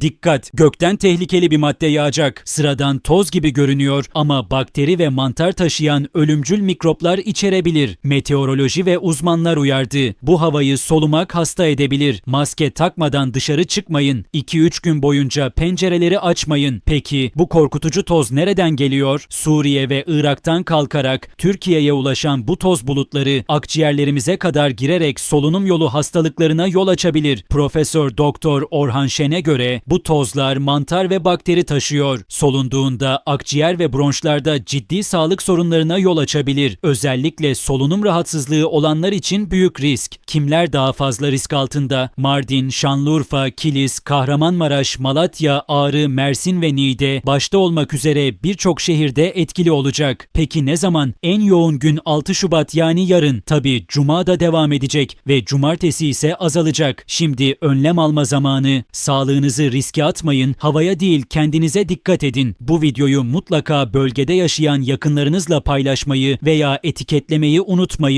Dikkat! Gökten tehlikeli bir madde yağacak. Sıradan toz gibi görünüyor ama bakteri ve mantar taşıyan ölümcül mikroplar içerebilir. Meteoroloji ve uzmanlar uyardı. Bu havayı solumak hasta edebilir. Maske takmadan dışarı çıkmayın. 2-3 gün boyunca pencereleri açmayın. Peki bu korkutucu toz nereden geliyor? Suriye ve Irak'tan kalkarak Türkiye'ye ulaşan bu toz bulutları akciğerlerimize kadar girerek solunum yolu hastalıklarına yol açabilir. Profesör Doktor Orhan Şen'e göre bu tozlar mantar ve bakteri taşıyor. Solunduğunda akciğer ve bronşlarda ciddi sağlık sorunlarına yol açabilir. Özellikle solunum rahatsızlığı olanlar için büyük risk. Kimler daha fazla risk altında? Mardin, Şanlıurfa, Kilis, Kahramanmaraş, Malatya, Ağrı, Mersin ve Niğde başta olmak üzere birçok şehirde etkili olacak. Peki ne zaman? En yoğun gün 6 Şubat yani yarın. Tabi Cuma da devam edecek ve Cumartesi ise azalacak. Şimdi önlem alma zamanı. Sağlığınızı riske atmayın, havaya değil kendinize dikkat edin. Bu videoyu mutlaka bölgede yaşayan yakınlarınızla paylaşmayı veya etiketlemeyi unutmayın.